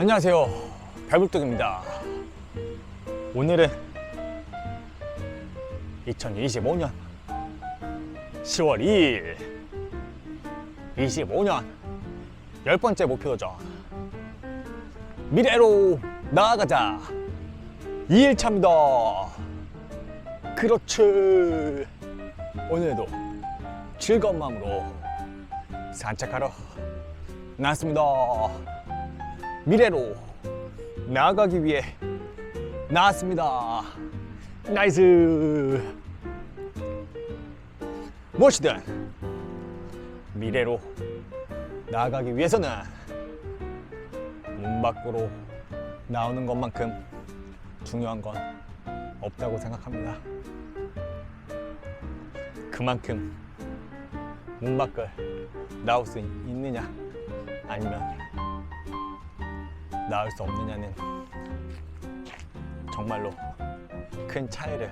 안녕하세요. 배불뚝입니다. 오늘은 2025년 10월 2일 25년 열 번째 목표 도전 미래로 나아가자 2일차입니다. 그렇지. 오늘도 즐거운 마음으로 산책하러 나왔습니다. 미래로 나아가기 위해 나왔습니다. 나이스. 무엇이든 미래로 나아가기 위해서는 문 밖으로 나오는 것만큼 중요한 건 없다고 생각합니다. 그만큼 문 밖을 나올 수 있느냐 아니면 나올 수 없느냐는 정말로 큰 차이를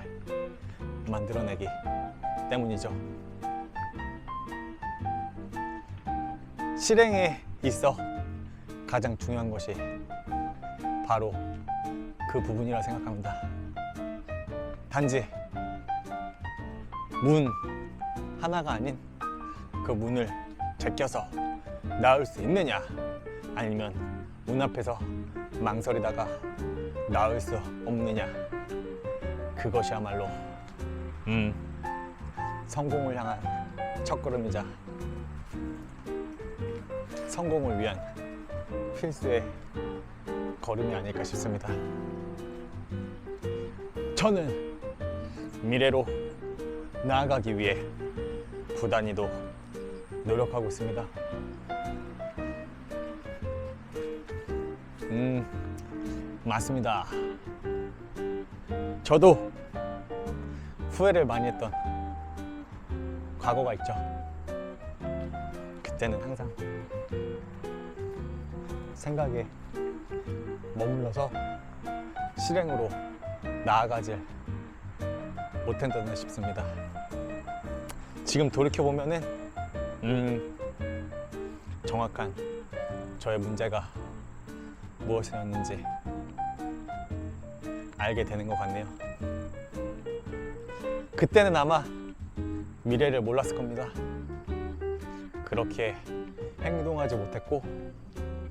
만들어내기 때문이죠. 실행에 있어 가장 중요한 것이 바로 그 부분이라 생각합니다. 단지 문 하나가 아닌 그 문을 제껴서 나올 수 있느냐 아니면 문 앞에서 망설이다가 나올 수 없느냐 그것이야말로 음 성공을 향한 첫걸음이자 성공을 위한 필수의 걸음이 아닐까 싶습니다. 저는 미래로 나아가기 위해 부단히도 노력하고 있습니다. 음, 맞습니다. 저도 후회를 많이 했던 과거가 있죠. 그때는 항상 생각에 머물러서 실행으로 나아가질 못했던 싶습니다. 지금 돌이켜 보면은 음, 정확한 저의 문제가 무엇이었는지 알게 되는 것 같네요. 그때는 아마 미래를 몰랐을 겁니다. 그렇게 행동하지 못했고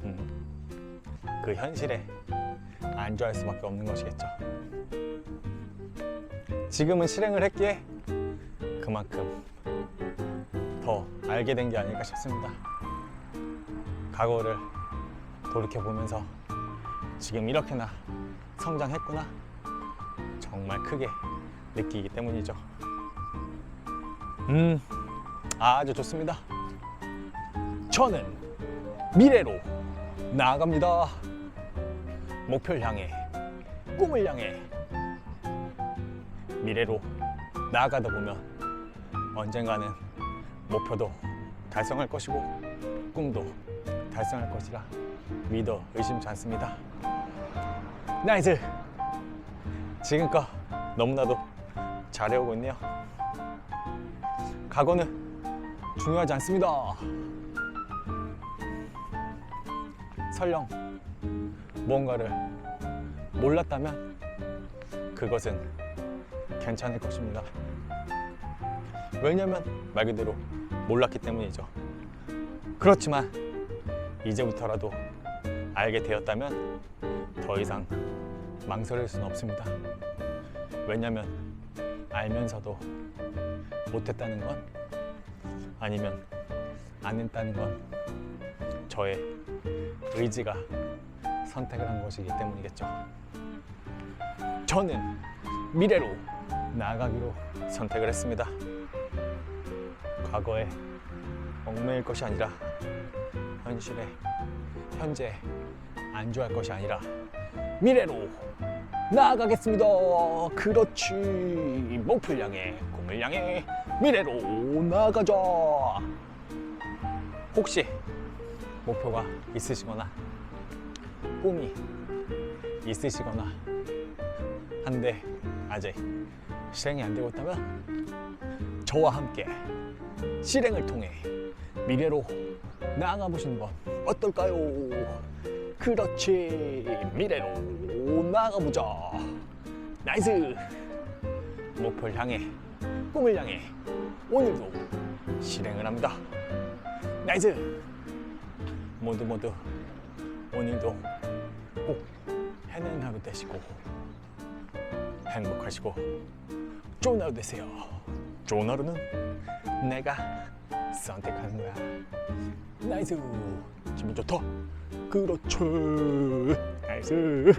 음, 그 현실에 안주할 수밖에 없는 것이겠죠. 지금은 실행을 했기에 그만큼 더 알게 된 게 아닐까 싶습니다. 과거를 돌이켜 보면서 지금 이렇게나 성장했구나 정말 크게 느끼기 때문이죠. 음, 아주 좋습니다. 저는 미래로 나아갑니다. 목표를 향해, 꿈을 향해 미래로 나아가다 보면 언젠가는 목표도 달성할 것이고 꿈도 달성할 것이라 믿어 의심치 않습니다. 나이스! 지금껏 너무나도 잘해오고 있네요. 과거는 중요하지 않습니다. 설령 무언가를 몰랐다면 그것은 괜찮을 것입니다. 왜냐면 말 그대로 몰랐기 때문이죠. 그렇지만 이제부터라도 알게 되었다면 더 이상 망설일 수는 없습니다. 왜냐면 알면서도 못했다는 건 아니면 안 했다는 건 저의 의지가 선택을 한 것이기 때문이겠죠. 저는 미래로 나아가기로 선택을 했습니다. 과거에 얽매일 것이 아니라 현실에 현재 안주할 것이 아니라 미래로 나아가겠습니다. 그렇지. 목표를 향해 꿈을 향해 미래로 나아가자. 혹시 목표가 있으시거나 꿈이 있으시거나 한데 아직 실행이 안 되고 있다면 저와 함께 실행을 통해 미래로 나아가 보시는 건 어떨까요? 그렇지. 미래로 나가보자. 나이스. 목표를 향해 꿈을 향해 오늘도 실행을 합니다. 나이스. 모두 모두 오늘도 꼭 해내는 하루 되시고 행복하시고 좋은 하루 되세요. 좋은 하루는 내가 선택하는 거야. 나이스. 기분 좋다. 그렇죠. 나이스